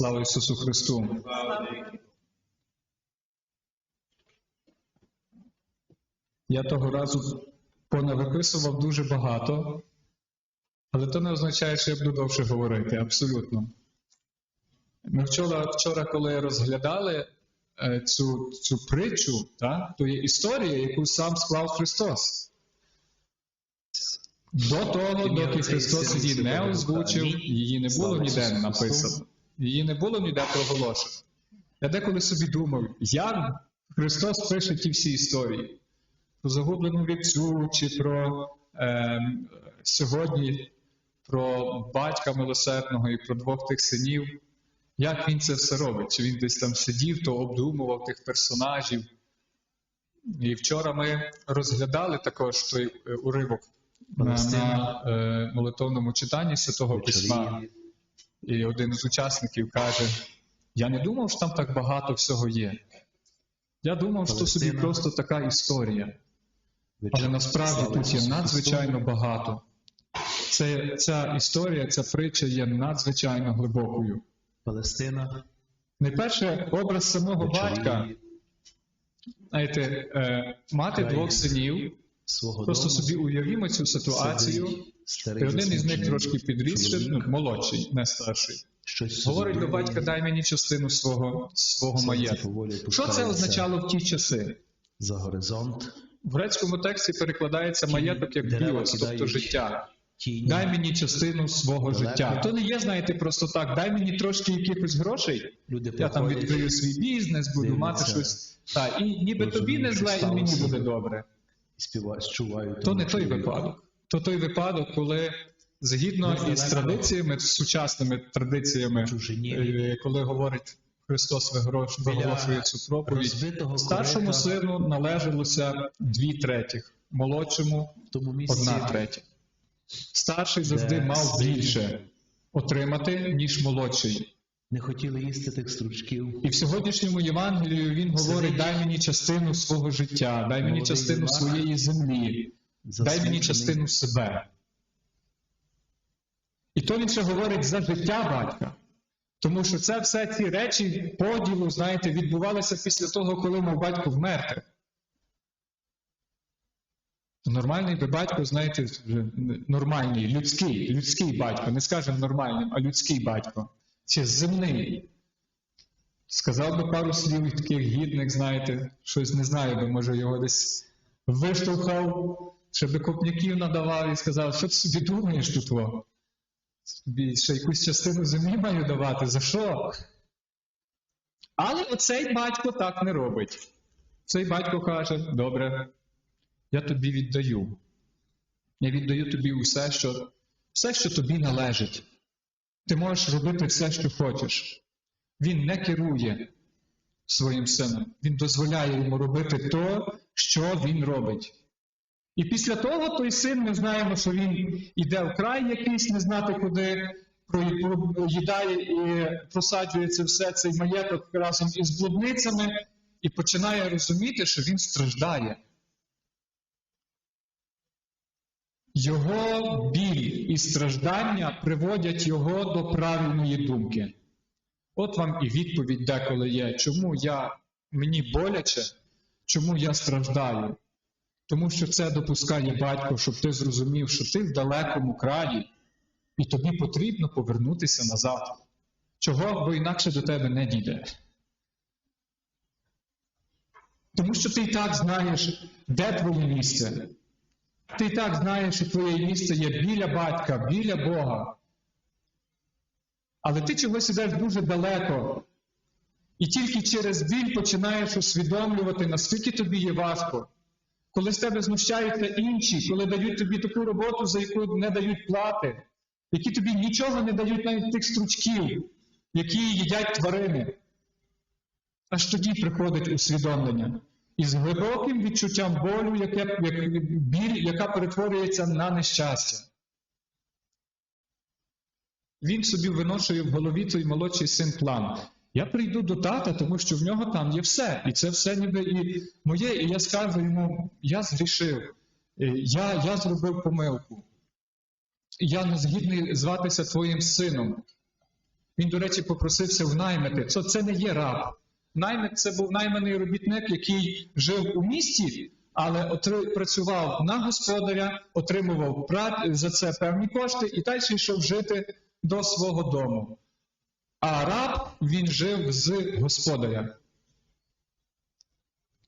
Слава Ісусу Христу! Я того разу понавиписував дуже багато, але то не означає, що я буду довше говорити, абсолютно. Ми вчора, вчора коли розглядали е, цю, цю притчу, та, то є історія, яку сам склав Христос. До того, доки Христос її не озвучив, її не було ніде написано. Її не було ніде проголошено. Я деколи собі думав, як Христос пише ті всі історії про загублену вівцю чи про е, сьогодні про батька милосердного і про двох тих синів. Як він це все робить? Чи він десь там сидів, то обдумував тих персонажів? І вчора ми розглядали також той е, уривок на, на е, молитовному читанні Святого Письма. І один з учасників каже: Я не думав, що там так багато всього є. Я думав, що собі просто така історія. Але насправді тут є надзвичайно багато. Це, ця історія, ця притча є надзвичайно глибокою. Палестина, Найперше, образ самого батька, знаєте, е, мати двох синів, просто собі уявімо цю ситуацію. Старий один із них трошки підріс, ну, молодший, не старший. щось Говорить до батька, дай мені частину свого, свого маєтку. Що це означало в ті часи? за горизонт. В грецькому тексті перекладається маєток як біос, тобто життя. Тіні, Дай мені частину свого Далеко. життя. То не є, знаєте, просто так. Дай мені трошки якихось грошей. люди Я там відкрию свій бізнес, буду мати щось. Так, і ніби тобі не зле, і мені буде добре. То не той випадок. То той випадок, коли згідно із традиціями, сучасними традиціями, е, коли говорить Христос виголошує цю проповідь, старшому сину належалося дві третіх, молодшому одна третя. Старший завжди мав більше отримати, ніж молодший. не хотіли їсти тих стручків. І в сьогоднішньому Євангелію він говорить: дай мені частину свого життя, дай мені частину своєї землі, дай мені частину себе. І то він ще говорить за життя батька. Тому що це все ці речі поділу, знаєте, відбувалися після того, коли мав батько вмерти. Нормальний би батько, знаєте, нормальний, людський, людський батько, не скажемо нормальним, а людський батько. Чи земний. Сказав би пару слів таких гідних, знаєте, щось не знаю, би може його десь виштовхав, би копняків надавав і сказав, що ти собі думаєш тут? Во? Тобі ще якусь частину землі маю давати, за що? Але оцей батько так не робить. Цей батько каже: добре, я тобі віддаю. Я віддаю тобі усе, що, все, що тобі належить. Ти можеш робити все, що хочеш. Він не керує своїм сином. Він дозволяє йому робити то, що він робить. І після того той син, ми знаємо, що він іде в край якийсь, не знати куди, проїдає і просаджує це все, цей маєток разом із блудницями, і починає розуміти, що він страждає. Його біль і страждання приводять його до правильної думки. От вам і відповідь деколи є, чому я, мені боляче, чому я страждаю. Тому що це допускає батько, щоб ти зрозумів, що ти в далекому краї, і тобі потрібно повернутися назад. Чого, бо інакше до тебе не дійде. Тому що ти і так знаєш, де твоє місце. Ти і так знаєш, що твоє місце є біля батька, біля Бога. Але ти чогось ідеш дуже далеко. І тільки через біль починаєш усвідомлювати, наскільки тобі є важко. Коли з тебе знущаються інші, коли дають тобі таку роботу, за яку не дають плати, які тобі нічого не дають навіть тих стручків, які їдять тварини. Аж тоді приходить усвідомлення. І з глибоким відчуттям болю, яке, як, біль, яка перетворюється на нещастя. Він собі виношує в голові той молодший син план. Я прийду до тата, тому що в нього там є все. І це все ніби і моє, і я скажу йому, я згрішив, е, я, я зробив помилку. Я не згідний зватися твоїм сином. Він, до речі, попросився в наймити. Це, це не є раб. Наймит це був найманий робітник, який жив у місті, але отри- працював на господаря, отримував за це певні кошти і далі йшов жити до свого дому. А раб він жив з господаря.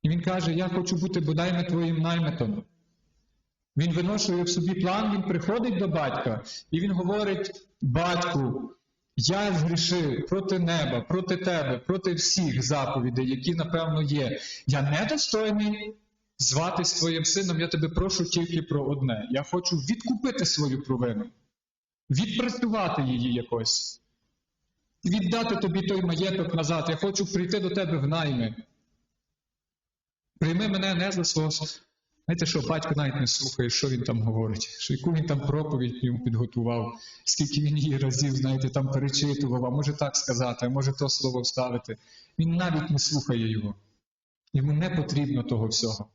І він каже: Я хочу бути бодай твоїм наймитом. Він виношує в собі план, він приходить до батька, і він говорить: Батьку, я згрішив проти неба, проти тебе, проти всіх заповідей, які, напевно, є. Я недостойний зватись твоїм сином, я тебе прошу тільки про одне. Я хочу відкупити свою провину, відпрацювати її якось, віддати тобі той маєток назад. Я хочу прийти до тебе в найми. Прийми мене не за свого. Знаєте, що батько навіть не слухає, що він там говорить, що яку він там проповідь йому підготував, скільки він її разів, знаєте, там перечитував, а може так сказати, а може то слово вставити. Він навіть не слухає його. Йому не потрібно того всього.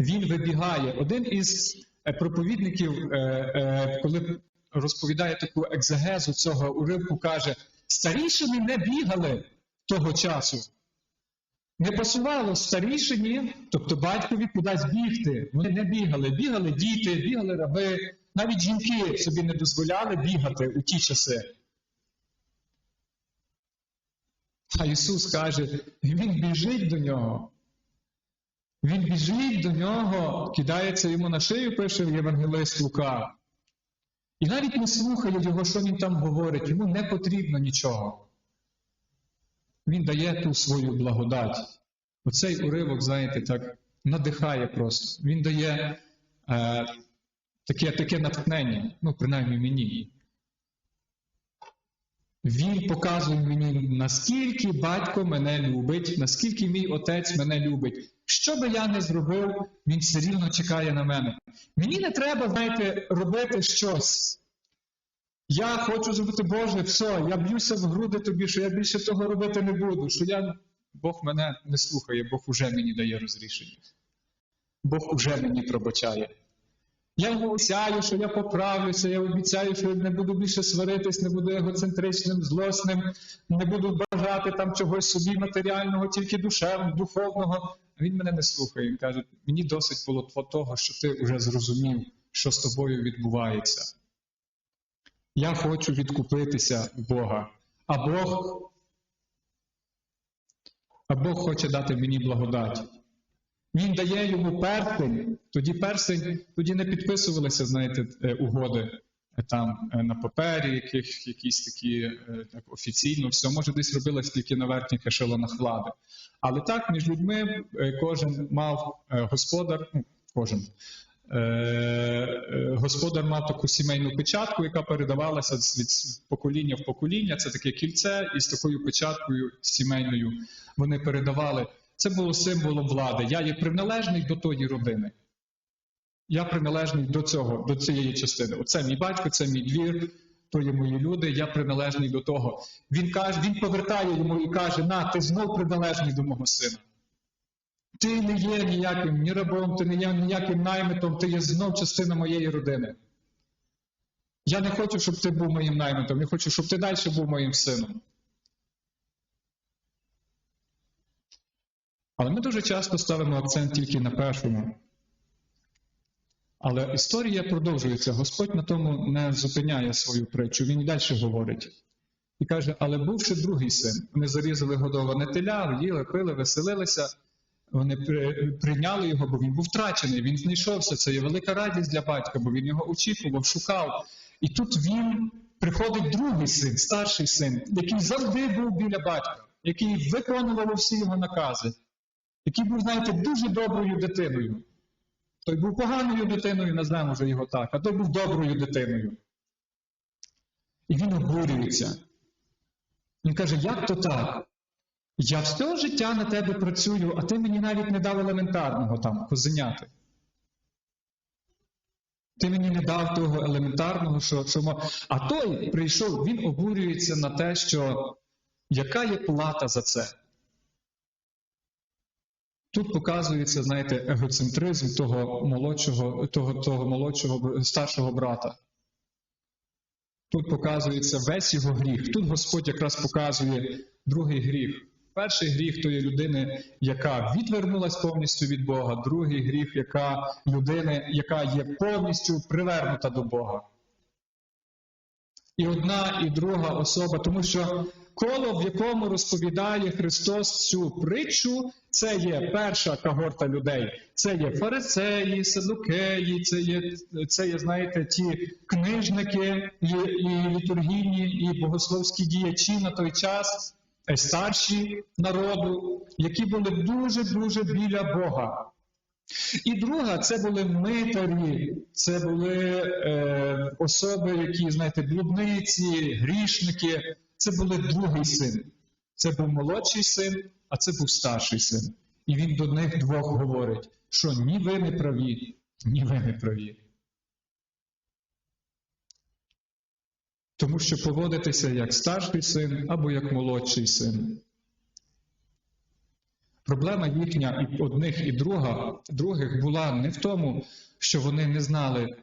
Він вибігає. Один із е, проповідників, е, е, коли розповідає таку екзегезу цього уривку, каже: старішини не бігали того часу. Не пасувало старішині, тобто батькові кудись бігти. Вони не бігали. Бігали діти, бігали раби. Навіть жінки собі не дозволяли бігати у ті часи. А Ісус каже, Він біжить до нього. Він біжить до нього, кидається йому на шию, пише Євангелист Лука. І навіть не слухає його, що він там говорить, йому не потрібно нічого. Він дає ту свою благодать. Оцей уривок, знаєте, так надихає просто. Він дає е, таке, таке натхнення, ну, принаймні мені. Він показує мені, наскільки батько мене любить, наскільки мій отець мене любить. Що би я не зробив, він все рівно чекає на мене. Мені не треба, знаєте, робити щось. Я хочу зробити, Боже, все, я б'юся в груди тобі, що я більше того робити не буду, що я. Бог мене не слухає, Бог уже мені дає розрішення. Бог уже мені пробачає. Я обіцяю, що я поправлюся, я обіцяю, що не буду більше сваритись, не буду егоцентричним, злосним, не буду бажати там чогось собі матеріального, тільки душевного, духовного. Він мене не слухає. Він каже: мені досить було того, що ти вже зрозумів, що з тобою відбувається. Я хочу відкупитися в Бога. А Бог, а Бог хоче дати мені благодать. Він дає йому перстень, тоді перстень, тоді не підписувалися, знаєте, е, угоди там е, на папері, яких, якісь такі е, так, офіційно, все, може, десь робилось тільки на верхніх ешелонах влади. Але так, між людьми е, кожен мав господар, ну, кожен. Господар мав таку сімейну печатку, яка передавалася від покоління в покоління. Це таке кільце, і з такою печаткою сімейною вони передавали. Це було символом влади. Я є приналежний до тої родини. Я приналежний до цього, до цієї частини. Оце мій батько, це мій двір, то є мої люди, я приналежний до того. Він каже, він повертає йому і каже: На, ти знов приналежний до мого сина. Ти не є ніяким ні рабом, ти не є ніяким наймитом, ти є знов частина моєї родини. Я не хочу, щоб ти був моїм наймитом, я хочу, щоб ти далі був моїм сином. Але ми дуже часто ставимо акцент тільки на першому. Але історія продовжується. Господь на тому не зупиняє свою притчу, він і далі говорить. І каже: але був ще другий син. Вони зарізали годоване теля, їли, пили, веселилися. Вони прийняли його, бо він був втрачений, він знайшовся. Це є велика радість для батька, бо він його очікував, шукав. І тут він приходить другий син, старший син, який завжди був біля батька, який виконував всі його накази, який був, знаєте, дуже доброю дитиною. Той був поганою дитиною, назвемо вже його так, а той був доброю дитиною. І він обурюється. Він каже: як то так? Я все життя на тебе працюю, а ти мені навіть не дав елементарного там козеняти. Ти мені не дав того елементарного, що, що а той прийшов, він обурюється на те, що яка є плата за це. Тут показується, знаєте, егоцентризм того молодшого, того, того молодшого старшого брата. Тут показується весь його гріх. Тут Господь якраз показує другий гріх. Перший гріх то є людини, яка відвернулась повністю від Бога. Другий гріх, яка людини, яка є повністю привернута до Бога. І одна, і друга особа, тому що коло, в якому розповідає Христос цю притчу, це є перша когорта людей. Це є фарисеї, садукеї, це є, це є, знаєте, ті книжники і, і літургійні, і богословські діячі на той час, е, старші народу, які були дуже-дуже біля Бога. І друга це були митарі, це були е, особи, які, знаєте, блудниці, грішники. Це були другий син. Це був молодший син, а це був старший син. І він до них двох говорить, що ні ви не праві, ні ви не праві. Тому що поводитеся як старший син або як молодший син. Проблема їхня і одних, і друга, других була не в тому, що вони не знали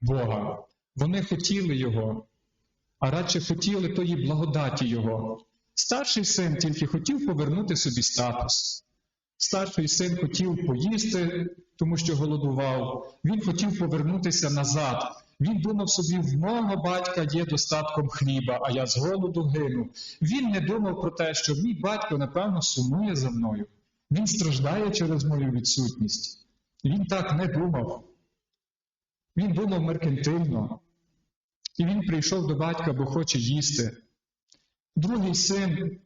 Бога. Вони хотіли Його, а радше хотіли тої благодаті Його. Старший син тільки хотів повернути собі статус. Старший син хотів поїсти, тому що голодував. Він хотів повернутися назад. Він думав собі, в мого батька є достатком хліба, а я з голоду гину. Він не думав про те, що мій батько, напевно, сумує за мною. Він страждає через мою відсутність. Він так не думав. Він думав меркантильно. І він прийшов до батька, бо хоче їсти. Другий син,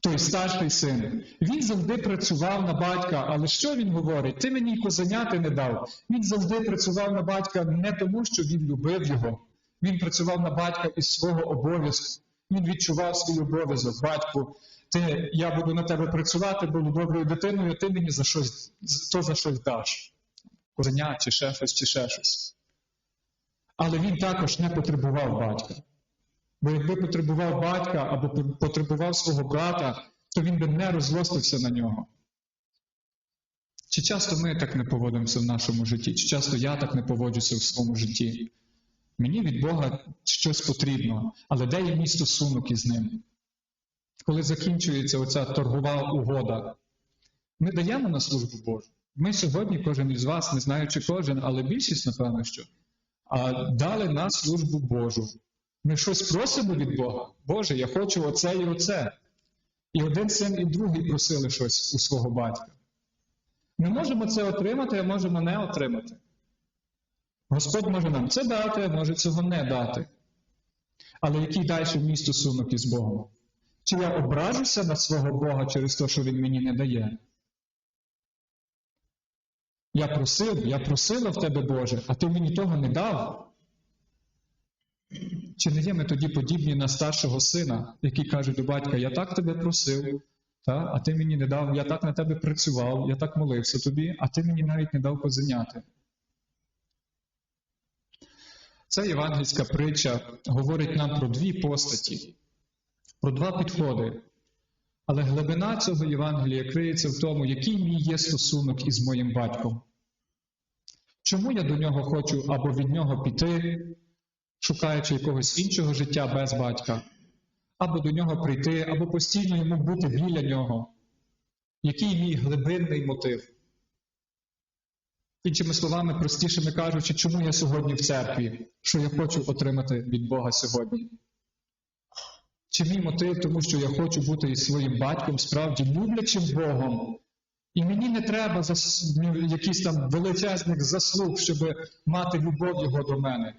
той старший син, він завжди працював на батька, але що він говорить? Ти мені козеняти не дав. Він завжди працював на батька не тому, що він любив його. Він працював на батька із свого обов'язку. Він відчував свій обов'язок. Батьку, ти, я буду на тебе працювати, буду доброю дитиною, ти мені за щось, то за щось даш. Козеня, чи ще щось, чи ще щось. Але він також не потребував батька. Бо якби потребував батька або потребував свого брата, то він би не розлостився на нього. Чи часто ми так не поводимося в нашому житті, чи часто я так не поводжуся в своєму житті? Мені від Бога щось потрібно, але де є мій стосунок із ним? Коли закінчується оця торгова угода, ми даємо на службу Божу. Ми сьогодні, кожен із вас, не знаю, чи кожен, але більшість, напевно, що, а дали на службу Божу. Ми щось просимо від Бога. Боже, я хочу оце і оце. І один син, і другий просили щось у свого батька. Ми можемо це отримати, а можемо не отримати. Господь може нам це дати, а може цього не дати. Але який далі мій стосунок із Богом? Чи я ображуся на свого Бога через те, що Він мені не дає? Я просив, я просила в тебе, Боже, а ти мені того не дав. Чи не є ми тоді подібні на старшого сина, який каже до батька: Я так тебе просив, та? а ти мені не дав, я так на тебе працював, я так молився тобі, а ти мені навіть не дав козеняти. Ця євангельська притча говорить нам про дві постаті, про два підходи. Але глибина цього Євангелія криється в тому, який мій є стосунок із моїм батьком. Чому я до нього хочу або від нього піти, шукаючи якогось іншого життя без батька, або до нього прийти, або постійно йому бути біля нього. Який мій глибинний мотив? Іншими словами, простішими кажучи, чому я сьогодні в церкві, що я хочу отримати від Бога сьогодні? Чи мій мотив, тому що я хочу бути із своїм батьком, справді люблячим Богом, і мені не треба зас... якісь там величезних заслуг, щоб мати любов Його до мене.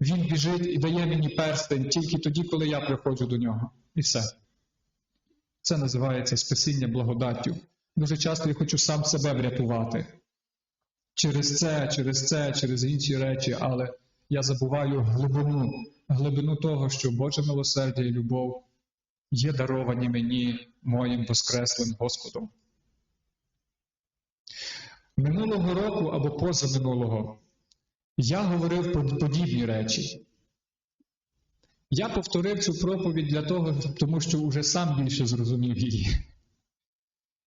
Він біжить і дає мені перстень тільки тоді, коли я приходжу до нього. І все. Це називається спасіння благодаттю. Дуже часто я хочу сам себе врятувати. Через це, через це, через інші речі, але я забуваю глибину, глибину того, що Боже милосердя і любов є даровані мені моїм Воскреслим Господом. Минулого року або позаминулого я говорив подібні речі. Я повторив цю проповідь для того, тому що вже сам більше зрозумів її.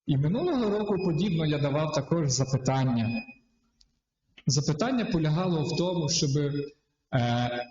І минулого року подібно я давав також запитання. Запитання полягало в тому, щоб е,